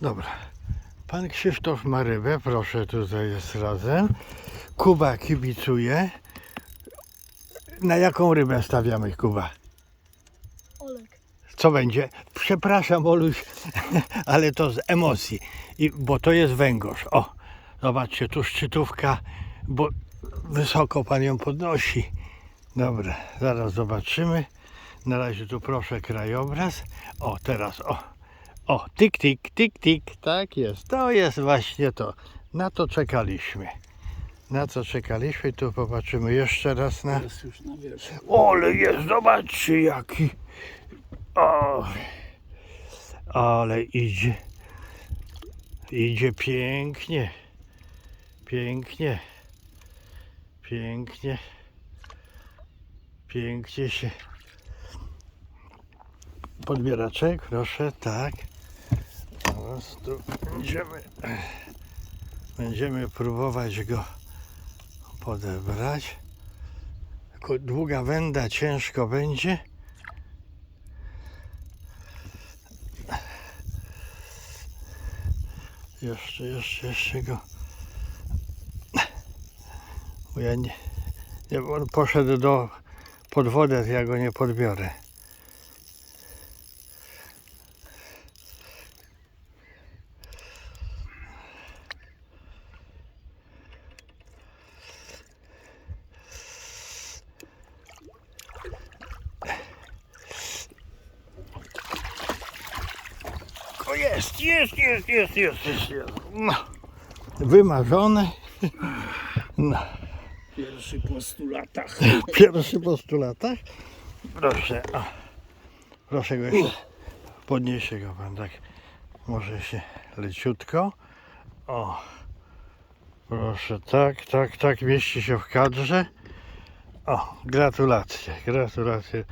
Dobra. Pan Krzysztof ma rybę, proszę, tutaj jest razem. Kuba kibicuje. Na jaką rybę stawiamy, Kuba? Olek. Co będzie? Przepraszam, Oluś, ale to z emocji, I, bo to jest węgorz. O, zobaczcie, tu szczytówka, bo wysoko pan ją podnosi. Dobra, zaraz zobaczymy. Na razie tu proszę krajobraz. O, teraz, o, o, tik, tik, tik, tik, tak jest. To jest właśnie to. Na to czekaliśmy. Na co czekaliśmy, tu popatrzymy jeszcze raz na... Jest już na wierzchu. Ole jest, zobaczcie jaki. O, ale idzie. Idzie pięknie. Pięknie. Pięknie. Pięknie się. Podbieraczek, proszę, tak. Tu będziemy, będziemy próbować go podebrać. Długa węda ciężko będzie. Jeszcze, jeszcze, jeszcze go. Bo ja nie. nie on poszedł do pod wodę, ja go nie podbiorę. Jest, jest, jest, jest, jest, jest, jest. No. Wymarzone. No. Pierwszy postulatach. Pierwszy postulatach. Proszę, o. Proszę go jeszcze. Podniesie go pan tak. Może się leciutko. O. Proszę, tak, tak, tak. Mieści się w kadrze. O, gratulacje, gratulacje.